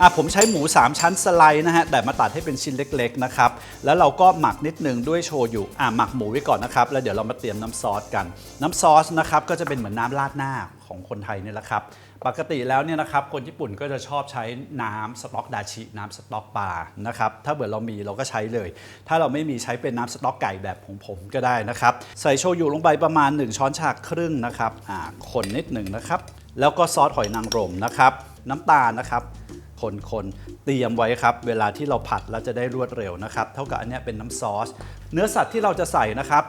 อะผมใช้หมู 3 ชั้นสไลด์นะฮะแต่มาตัดให้เป็นชิ้นเล็กๆนะครับแล้วเราก็หมักนิดนึงด้วยโชยุอะหมักหมูไว้ก่อนนะครับแล้วเดี๋ยวเรามาเตรียมน้ำซอสกัน น้ำซอสนะครับก็จะเป็นเหมือนน้ำราดหน้าของคนไทยนี่แหละครับปกติแล้วเนี่ยนะครับคนญี่ปุ่นก็จะชอบใช้น้ำสต๊อกดาชิน้ำสต๊อกปลานะครับถ้าเกิดเรามีเราก็ใช้เลย ถ้าเราไม่มีใช้เป็นน้ำสต๊อกไก่แบบของผมก็ได้นะครับใส่โชยุลงไปประมาณ 1 ช้อนชาครึ่งนะครับอ่าคนนิดหนึ่งนะครับแล้วก็ซอสหอยนางรมนะครับ น้ำตาลนะครับ คนๆเตรียมไว้ครับ เวลาที่เราผัดแล้วจะได้รวดเร็วนะครับ เท่ากับอันนี้เป็นน้ำซอส เนื้อสัตว์ที่เราจะใส่นะครับ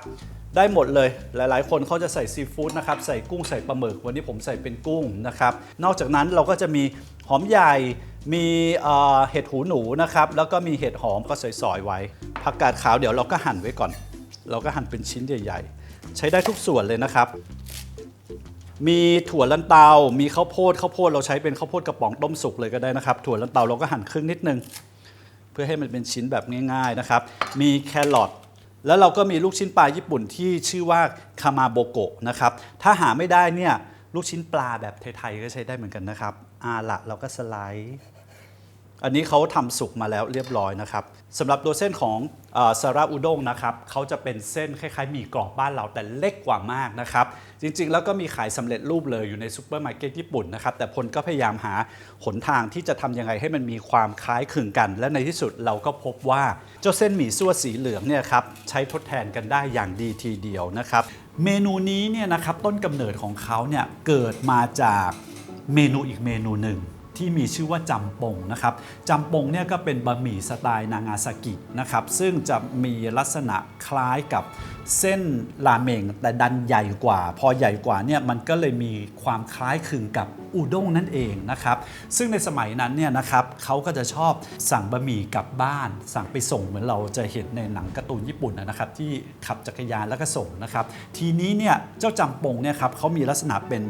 ได้หมดเลยหลายๆ คนเขาจะใส่ซีฟู้ดนะครับ ใส่กุ้งใส่ปลาหมึก วันนี้ผมใส่เป็นกุ้งนะครับ นอกจากนั้นเราก็จะมีหอมใหญ่มีเอ่อเห็ดหูหนูนะครับ แล้วก็มีเห็ดหอมก็ซอยๆไว้ผักกาดขาวเดี๋ยวเราก็หั่นไว้ก่อน เราก็หั่นเป็นชิ้นใหญ่ ๆ ใช้ได้ทุกส่วนเลยนะครับ มีถั่วลันเตา มีข้าวโพดข้าวโพดเราใช้เป็นข้าวโพดกระป๋องต้มสุกเลยก็ได้นะครับ ถั่วลันเตาเราก็หั่นครึ่งนิดนึง เพื่อให้มันเป็นชิ้นแบบง่าย ๆนะครับ มีแครอทแล้วเราก็มีลูกชิ้นปลาญี่ปุ่นที่ชื่อว่าคามาโบโกะนะครับ ถ้าหาไม่ได้เนี่ยลูกชิ้นปลาแบบไทยๆก็ใช้ได้เหมือนกันนะครับอาละเราก็สไลด์ อันนี้เขาทำสุกมาแล้วเรียบร้อยนะครับสำหรับตัวเส้นของซาราอุด้งนะครับเขาจะเป็นเส้นคล้ายๆหมี่กรอบบ้านเราแต่เล็กกว่ามากนะครับ จริงๆ แล้วก็มีขายสำเร็จรูปเลยอยู่ในซูเปอร์มาร์เก็ตญี่ปุ่นนะครับ แต่พลก็พยายามหาหนทางที่จะทำยังไงให้มันมีความคล้ายคลึงกัน และในที่สุดเราก็พบว่าเจ้าเส้นหมี่ซั่วสีเหลืองเนี่ยครับใช้ทดแทนกันได้อย่างดีทีเดียวนะครับ เมนูนี้เนี่ยนะครับต้นกำเนิดของเขาเนี่ยเกิดมาจากเมนูอีกเมนูหนึ่ง ที่มีชื่อว่าจำปงนะครับจำปงเนี่ยก็เป็นบะหมี่สไตล์นางาซากินะครับซึ่งจะมีลักษณะคล้ายกับเส้นราเมงแต่ดันใหญ่กว่า พอใหญ่กว่าเนี่ยมันก็เลยมีความคล้ายคลึงกับอุด้งนั่นเองนะครับซึ่งในสมัยนั้นเนี่ยนะครับเขาก็จะชอบสั่งบะหมี่กลับบ้าน สั่งไปส่งเหมือนเราจะเห็นในหนังการ์ตูนญี่ปุ่นนะครับที่ขับจักรยานแล้วก็ส่งนะครับทีนี้เนี่ยเจ้าจำปงเนี่ยครับเขามีลักษณะเป็น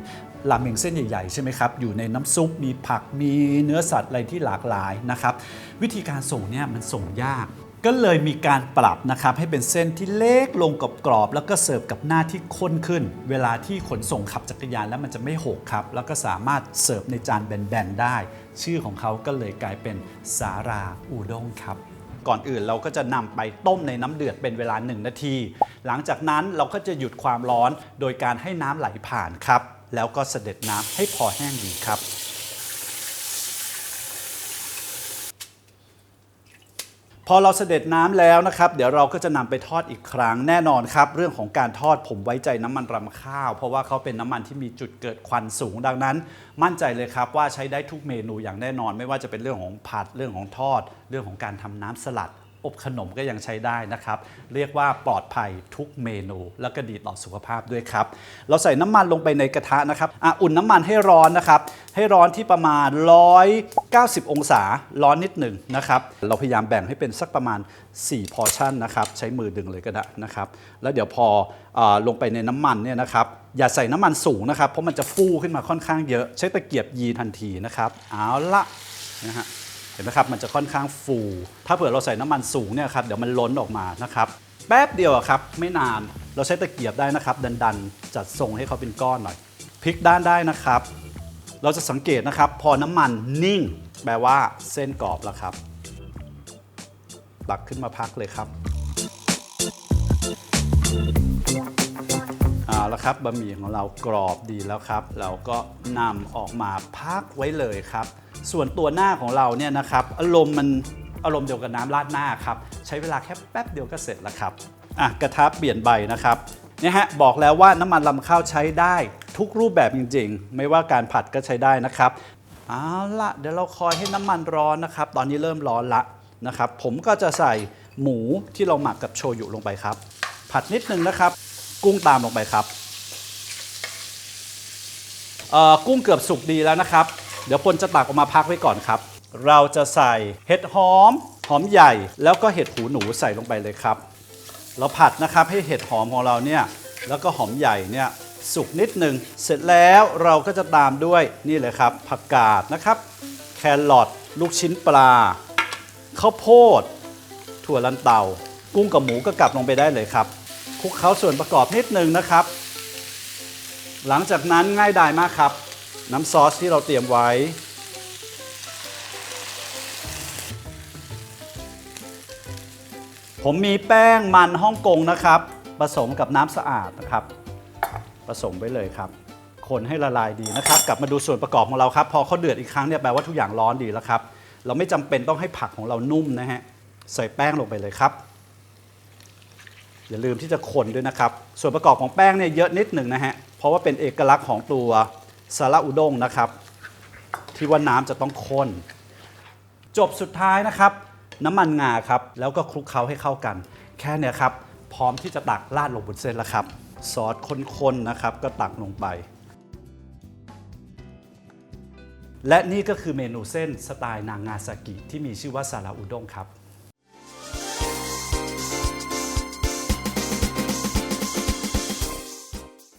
ราเมงเส้นใหญ่ๆใช่ไหมครับอยู่ในน้ำซุปมีผักมีเนื้อสัตว์อะไรที่หลากหลายนะครับ วิธีการส่งเนี่ยมันส่งยาก ก็เลยมีการปรับนะครับให้เป็นเส้นที่เล็กลงกับกรอบแล้วก็เสิร์ฟกับหน้าที่ข้นขึ้น เวลาที่ขนส่งขับจักรยานแล้วมันจะไม่หกครับ แล้วก็สามารถเสิร์ฟในจานแบนๆได้ ชื่อของเขาก็เลยกลายเป็นสาราอูด้งครับก่อนอื่นเราก็จะนำไปต้มในน้ำเดือดเป็นเวลา 1 นาที หลังจากนั้นเราก็จะหยุดความร้อนโดยการให้น้ำไหลผ่านครับ แล้วก็เสด็จน้ำให้พอแห้งดีครับ พอเราเสด็จน้ำแล้วนะครับ เดี๋ยวเราก็จะนำไปทอดอีกครั้งแน่นอนครับ เรื่องของการทอดผมไว้ใจน้ำมันรำข้าว เพราะว่าเขาเป็นน้ำมันที่มีจุดเกิดควันสูงดังนั้น มั่นใจเลยครับว่าใช้ได้ทุกเมนูอย่างแน่นอน ไม่ว่าจะเป็นเรื่องของผัดเรื่องของทอด เรื่องของการทำน้ำสลัด อบขนมก็ยังใช้ได้นะครับ เรียกว่าปลอดภัยทุกเมนู แล้วก็ดีต่อสุขภาพด้วยครับ เราใส่น้ำมันลงไปในกระทะนะครับอะอุ่นน้ำมันให้ร้อนนะครับ ให้ร้อนที่ประมาณ 190 องศาร้อนนิดหนึ่งนะครับ เราพยายามแบ่งให้เป็นสักประมาณ 4 พอชั่นนะครับ ใช้มือดึงเลยก็ได้นะครับ แล้วเดี๋ยวพออลงไปในน้ำมันเนี่ยนะครับอย่าใส่น้ำมันสูงนะครับ เพราะมันจะฟูขึ้นมาค่อนข้างเยอะ ใช้ตะเกียบยีทันทีนะครับ เอาละนะฮะ เห็นไหมครับ มันจะค่อนข้างฟู ถ้าเผื่อเราใส่น้ำมันสูงเนี่ยครับ เดี๋ยวมันล้นออกมานะครับ แป๊บเดียวครับ ไม่นาน เราใช้ตะเกียบได้นะครับ ดันๆ จัดทรงให้เขาเป็นก้อนหน่อย พลิกด้านได้นะครับ เราจะสังเกตนะครับ พอน้ำมันนิ่ง แปลว่าเส้นกรอบแล้วครับตักขึ้นมาพักเลยครับเอาละครับบะหมี่ของเรากรอบดีแล้วครับ เราก็นำออกมาพักไว้เลยครับ ส่วนตัวหน้าของเราเนี่ยนะครับอารมณ์มันอารมณ์เดียวกับน้ำราดหน้าครับใช้เวลาแค่แป๊บเดียวก็เสร็จแล้วครับอะกระทะเปลี่ยนใบนะครับเนี่ยฮะบอกแล้วว่าน้ำมันลำข้าวใช้ได้ทุกรูปแบบจริง ๆ ไม่ว่าการผัดก็ใช้ได้นะครับเอาละเดี๋ยวเราคอยให้น้ำมันร้อนนะครับ ตอนนี้เริ่มร้อนละนะครับผมก็จะใส่หมูที่เราหมักกับโชยุลงไปครับ ผัดนิดนึงนะครับ กุ้งตามลงไปครับเออกุ้งเกือบสุกดีแล้วนะครับ เดี๋ยวพลจะตักออกมาพักไว้ก่อนครับ เราจะใส่เห็ดหอม หอมใหญ่ แล้วก็เห็ดหูหนูใส่ลงไปเลยครับ เราผัดนะครับให้เห็ดหอมของเราเนี่ยแล้วก็หอมใหญ่เนี่ยสุกนิดหนึ่งเสร็จแล้วเราก็จะตามด้วยนี่เลยครับ ผักกาดนะครับ แครอทลูกชิ้นปลาข้าวโพด ถั่วลันเตา กุ้งกับหมูก็กลับลงไปได้เลยครับคลุกเคล้าส่วนประกอบนิดนึงนะครับ หลังจากนั้นง่ายดายมากครับ น้ำซอสที่เราเตรียมไว้ ผมมีแป้งมันฮ่องกงนะครับ ผสมกับน้ำสะอาดนะครับ ผสมไปเลยครับ คนให้ละลายดีนะครับ กลับมาดูส่วนประกอบของเราครับ พอเขาเดือดอีกครั้งเนี่ยแปลว่าทุกอย่างร้อนดีแล้วครับ เราไม่จำเป็นต้องให้ผักของเรานุ่มนะฮะ ใส่แป้งลงไปเลยครับอย่าลืมที่จะคนด้วยนะครับ ส่วนประกอบของแป้งเนี่ยเยอะนิดหนึ่งนะฮะ เพราะว่าเป็นเอกลักษณ์ของตัว ซาลาอุด้งนะครับ ที่ว่าน้ำจะต้องข้น จบสุดท้ายนะครับ น้ำมันงาครับ แล้วก็คลุกเคล้าให้เข้ากัน แค่เนี้ยครับ พร้อมที่จะตักราดลงบนเส้นแล้วครับ ซอสข้นๆนะครับ ก็ตักลงไป และนี่ก็คือเมนูเส้นสไตล์นางงาซากิที่มีชื่อว่าซาลาอุด้งครับ